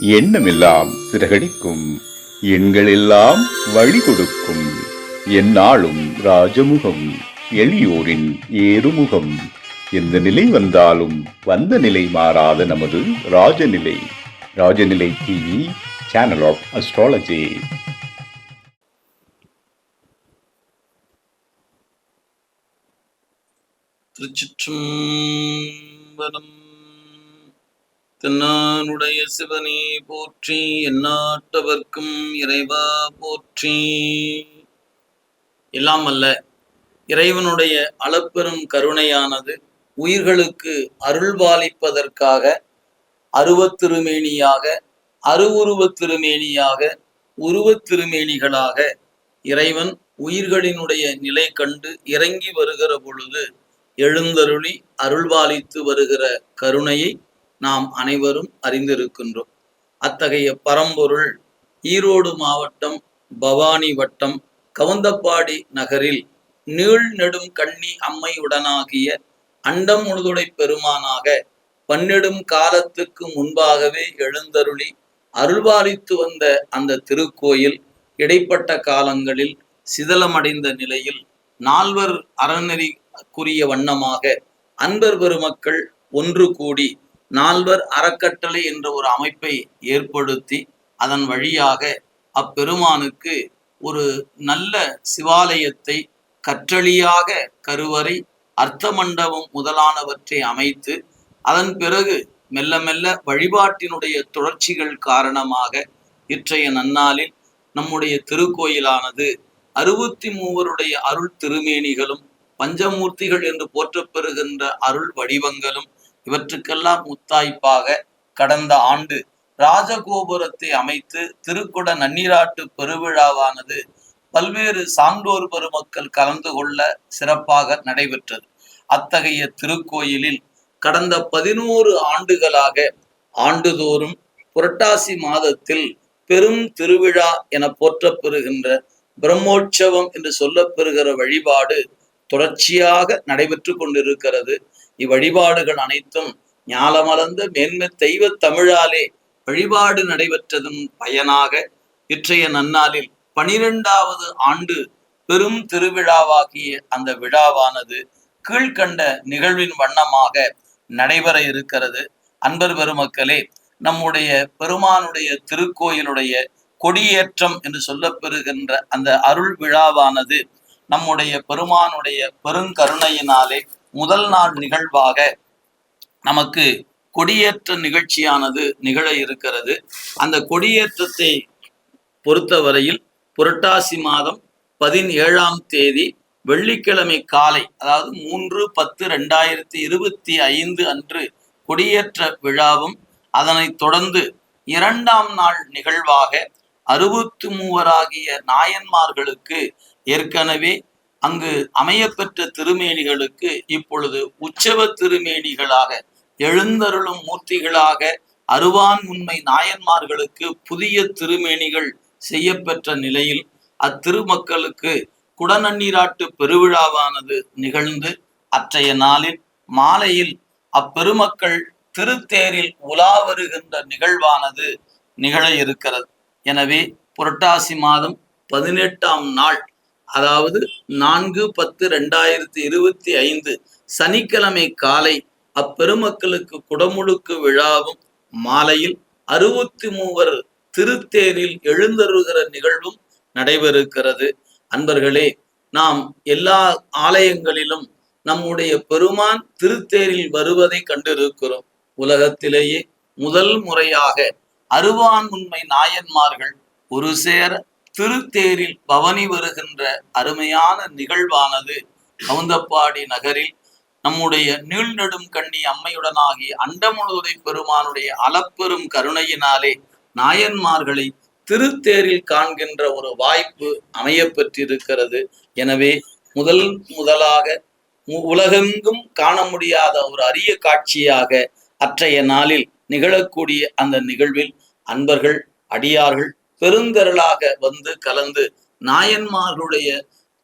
எண்ணமெல்லாம் சிறகடிக்கும். எண்களெல்லாம் வழி கொடுக்கும் எந்நாளும் ராஜமுகம் எளியோரின் ஏறுமுகம். எந்த நிலை வந்தாலும் வந்த நிலை மாறாத நமது Rajanilai. Rajanilai TV channel of astrology திருச்சிற்றம்பலம் தென்னானுடைய சிவனே போற்றி எந்நாட்டவர்க்கும் இறைவா போற்றி. எல்லாம் அல்ல இறைவனுடைய அளப்பெரும் கருணையானது உயிர்களுக்கு அருள்பாலிப்பதற்காக அருவத்திருமேனியாக அருவுருவத் திருமேனியாக உருவத் திருமேனிகளாக இறைவன் உயிர்களினுடைய நிலை கண்டு இறங்கி வருகிற பொழுது எழுந்தருளி அருள்பாலித்து வருகிற கருணையை நாம் அனைவரும் அறிந்திருக்கின்றோம். அத்தகைய பரம்பொருள் ஈரோடு மாவட்டம் பவானி வட்டம் கவுந்தப்பாடி நகரில் நீள் நெடும் கண்ணி அம்மையுடனாகிய அண்டம் முழுதுடை பெருமானாக பன்னெடும் காலத்துக்கு முன்பாகவே எழுந்தருளி அருள்பாலித்து வந்த அந்த திருக்கோயில் இடைப்பட்ட காலங்களில் சிதலமடைந்த நிலையில் நால்வர் அறநெறிக்குரிய வண்ணமாக அன்பர் பெருமக்கள் ஒன்று கூடி நால்வர் அறக்கட்டளை என்ற ஒரு அமைப்பை ஏற்படுத்தி அதன் வழியாக அப்பெருமானுக்கு ஒரு நல்ல சிவாலயத்தை கற்றளியாக கருவறை அர்த்த மண்டபம் முதலானவற்றை அமைத்து அதன் பிறகு மெல்ல மெல்ல வழிபாட்டினுடைய தொடர்ச்சிகள் காரணமாக இற்றைய நன்னாளில் நம்முடைய திருக்கோயிலானது அறுபத்தி மூவருடைய அருள் திருமேனிகளும் பஞ்சமூர்த்திகள் என்று போற்றப்பெறுகின்ற அருள் வடிவங்களும் இவற்றுக்கெல்லாம் முத்தாய்ப்பாக கடந்த ஆண்டு ராஜகோபுரத்தை அமைத்து திருக்குட நன்னீராட்டு பெருவிழாவானது பல்வேறு சான்றோர் பெருமக்கள் கலந்து கொள்ள சிறப்பாக நடைபெற்றது. அத்தகைய திருக்கோயிலில் கடந்த பதினோரு ஆண்டுகளாக ஆண்டுதோறும் புரட்டாசி மாதத்தில் பெரும் திருவிழா என போற்றப்பெறுகின்ற பிரம்மோற்சவம் என்று சொல்லப்பெறுகிற வழிபாடு தொடர்ச்சியாக நடைபெற்று கொண்டிருக்கிறது. இவ்வழிபாடுகள் அனைத்தும் ஞாலமலர்ந்த மேன்மை தெய்வ தமிழாலே வழிபாடு நடைபெற்றதன் பயனாக இற்றைய நன்னாளில் பனிரெண்டாவது ஆண்டு பெரும் திருவிழாவாகிய அந்த விழாவானது கீழ்கண்ட நிகழ்வின் வண்ணமாக நடைபெற இருக்கிறது. அன்பர் பெருமக்களே நம்முடைய பெருமானுடைய திருக்கோயிலுடைய கொடியேற்றம் என்று சொல்லப்பெறுகின்ற அந்த அருள் விழாவானது நம்முடைய பெருமானுடைய பெருங்கருணையினாலே முதல் நாள் நிகழ்வாக நமக்கு கொடியேற்ற நிகழ்ச்சியானது நிகழ இருக்கிறது. அந்த கொடியேற்றத்தை பொறுத்தவரையில் புரட்டாசி மாதம் பதினேழாம் தேதி வெள்ளிக்கிழமை காலை அதாவது மூன்று பத்து ரெண்டாயிரத்தி இருபத்தி ஐந்து அன்று கொடியேற்ற விழாவும் அதனைத் தொடர்ந்து இரண்டாம் நாள் நிகழ்வாக அறுபத்து மூவராகிய நாயன்மார்களுக்கு ஏற்கனவே அங்கு அமையப்பெற்ற திருமேனிகளுக்கு இப்பொழுது உற்சவ திருமேனிகளாக எழுந்தருளும் மூர்த்திகளாக அருவான் உண்மை நாயன்மார்களுக்கு புதிய திருமேனிகள் செய்யப்பெற்ற நிலையில் அத்திருமக்களுக்கு குடநன்னீராட்டு பெருவிழாவானது நிகழ்ந்து அற்றைய நாளில் மாலையில் அப்பெருமக்கள் திருத்தேரில் உலா வருகின்ற நிகழ்வானது நிகழ இருக்கிறது. எனவே புரட்டாசி மாதம் பதினெட்டாம் நாள் அதாவது நான்கு பத்து ரெண்டாயிரத்தி இருபத்தி ஐந்து சனிக்கிழமை காலை அப்பெருமக்களுக்கு குடமுழுக்கு விழாவும் மாலையில் அறுபத்தி மூவர் திருத்தேரில் எழுந்தருகிற நிகழ்வும் நடைபெறுகிறது. அன்பர்களே நாம் எல்லா ஆலயங்களிலும் நம்முடைய பெருமான் திருத்தேரில் வருவதை கண்டிருக்கிறோம். உலகத்திலேயே முதல் முறையாக அருவான் உண்மை நாயன்மார்கள் ஒரு சேர திருத்தேரில் பவனி வருகின்ற அருமையான நிகழ்வானது கவுந்தப்பாடி நகரில் நம்முடைய நீள்நெடும் கண்ணி அம்மையுடனாகி அண்டமுழுதை பெருமானுடைய அளப்பெரும் கருணையினாலே நாயன்மார்களை திருத்தேரில் காண்கின்ற ஒரு வாய்ப்பு அமைய பெற்றிருக்கிறது எனவே முதல் முதலாக உலகெங்கும் காண முடியாத ஒரு அரிய காட்சியாக அற்றைய நாளில் நிகழக்கூடிய அந்த நிகழ்வில் அன்பர்கள் அடியார்கள் பெருந்தருளாக வந்து கலந்து நாயன்மார்களுடைய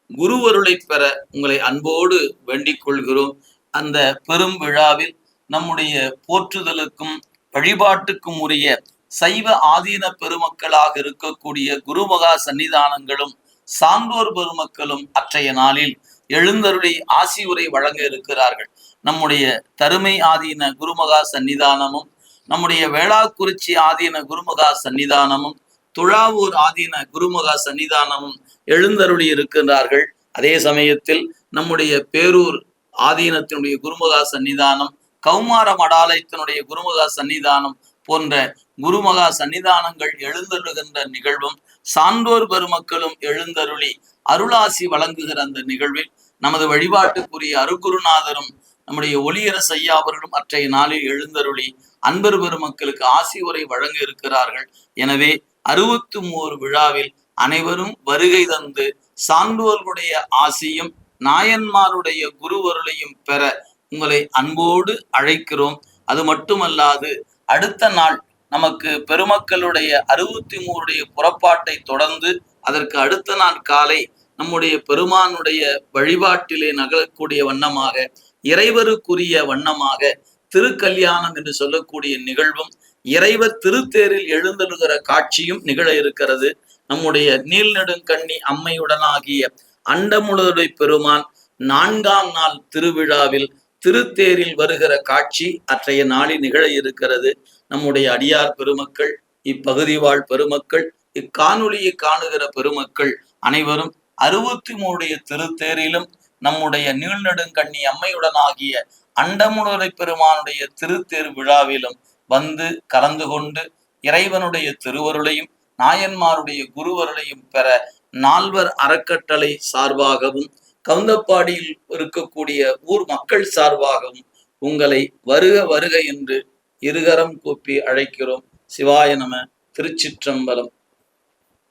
குருவருளை பெற உங்களை அன்போடு வேண்டிக் கொள்கிறோம். அந்த பெரும் விழாவில் நம்முடைய போற்றுதலுக்கும் வழிபாட்டுக்கும் உரிய சைவ ஆதீன பெருமக்களாக இருக்கக்கூடிய குருமகா சன்னிதானங்களும் சான்றோர் பெருமக்களும் அற்றைய நாளில் எழுந்தருளை ஆசி உரை வழங்க இருக்கிறார்கள். நம்முடைய தருமை ஆதீன குருமகா சன்னிதானமும் நம்முடைய வேளாக்குறிச்சி ஆதீன குருமகா சன்னிதானமும் துழாவூர் ஆதீன குருமகா சன்னிதானமும் எழுந்தருளி இருக்கின்றார்கள். அதே சமயத்தில் நம்முடைய பேரூர் ஆதீனத்தினுடைய குருமகா சன்னிதானம் கௌமார மடாலயத்தினுடைய குருமகா சன்னிதானம் போன்ற குருமகா சன்னிதானங்கள் எழுந்தருளுகின்ற நிகழ்வும் சான்றோர் பெருமக்களும் எழுந்தருளி அருளாசி வழங்குகிற அந்த நிகழ்வில் நமது வழிபாட்டுக்குரிய அருகுருநாதரும் நம்முடைய ஒளியரச ஐயா அவர்களும் அற்றைய நாளில் எழுந்தருளி அன்பர் பெருமக்களுக்கு ஆசி உரை வழங்க இருக்கிறார்கள். எனவே அறுபத்தி மூன்று விழாவில் அனைவரும் வருகை தந்து சான்றோர்களுடைய ஆசியும் நாயன்மாருடைய குருவருளையும் பெற உங்களை அன்போடு அழைக்கிறோம். அது மட்டுமல்லாது அடுத்த நாள் நமக்கு பெருமக்களுடைய அறுபத்தி மூருடைய புறப்பாட்டை தொடர்ந்து அதற்கு அடுத்த நாள் காலை நம்முடைய பெருமானுடைய வழிபாட்டிலே நகரக்கூடிய வண்ணமாக இறைவருக்குரிய வண்ணமாக திருக்கல்யாணம் என்று சொல்லக்கூடிய நிகழ்வும் இறைவர் திருத்தேரில் எழுந்தருகிற காட்சியும் நிகழ இருக்கிறது. நம்முடைய நீள்நெடுங்கண்ணி அம்மையுடனாகிய அண்டமுழுதை பெருமான் நான்காம் நாள் திருவிழாவில் திருத்தேரில் வருகிற காட்சி அற்றைய நாளில் நிகழ இருக்கிறது. நம்முடைய அடியார் பெருமக்கள் இப்பகுதி வாழ் பெருமக்கள் இக்காணொலியை காணுகிற பெருமக்கள் அனைவரும் அறுபத்தி மூடைய திருத்தேரிலும் நம்முடைய நீள்நெடுங்கண்ணி அம்மையுடனாகிய அண்டமுழுதை பெருமானுடைய திருத்தேர் விழாவிலும் வந்து கலந்து கொண்டு இறைவனுடைய திருவருளையும் நாயன்மாருடைய குருவருளையும் பெற நால்வர் அறக்கட்டளை சார்பாகவும் கவுந்தப்பாடியில் இருக்கக்கூடிய ஊர் மக்கள் சார்பாகவும் உங்களை வருக வருக என்று இருகரம் கூப்பி அழைக்கிறோம். சிவாய நம திருச்சிற்றம்பலம்.